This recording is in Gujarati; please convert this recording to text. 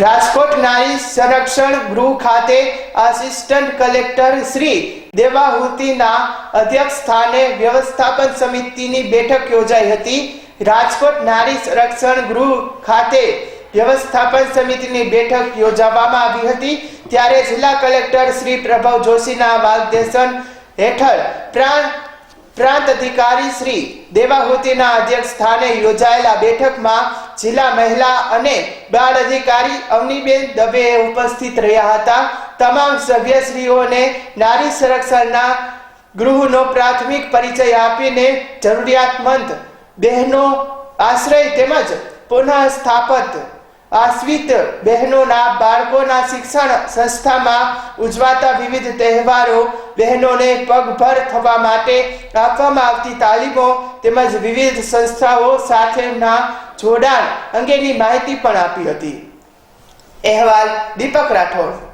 રાજકોટ નારી સંરક્ષણ ગૃહ ખાતે આસિસ્ટન્ટ કલેક્ટર શ્રી દેવાહુતિના અધ્યક્ષ સ્થાને વ્યવસ્થાપન સમિતિની બેઠક યોજાઈ હતી. રાજકોટ નારી સંરક્ષણ ગૃહ ખાતે વ્યવસ્થાપન સમિતિની બેઠક યોજવામાં આવી હતી. ત્યારે જિલ્લા કલેક્ટર શ્રી પ્રભવ જોશીના માર્ગદર્શન હેઠળ પ્રાંત પ્રાંત અધિકારી શ્રી દેવાહુતિના અધ્યક્ષ સ્થાને યોજાયેલા બેઠકમાં જિલ્લા મહિલા અને બાળ અધિકારી અવનીબેન દવે ઉપસ્થિત રહ્યા હતા. તમામ સભ્યશ્રીઓને નારી સંરક્ષણના ગૃહનો પ્રાથમિક પરિચય આપીને જરૂરિયાતમંદ બહેનો, આશ્રય તેમજ પુનઃ સ્થાપત આશ્રિત બહેનોના બાળકોના શિક્ષણ સંસ્થામાં ઉજવાતા વિવિધ તહેવારો બહેનોને પગભર થવા માટે આપવામાં આવતી તાલીમો તેમજ વિવિધ સંસ્થાઓ સાથેના જોડાણ અંગેની માહિતી પણ આપી હતી. અહેવાલ દીપક રાઠોડ.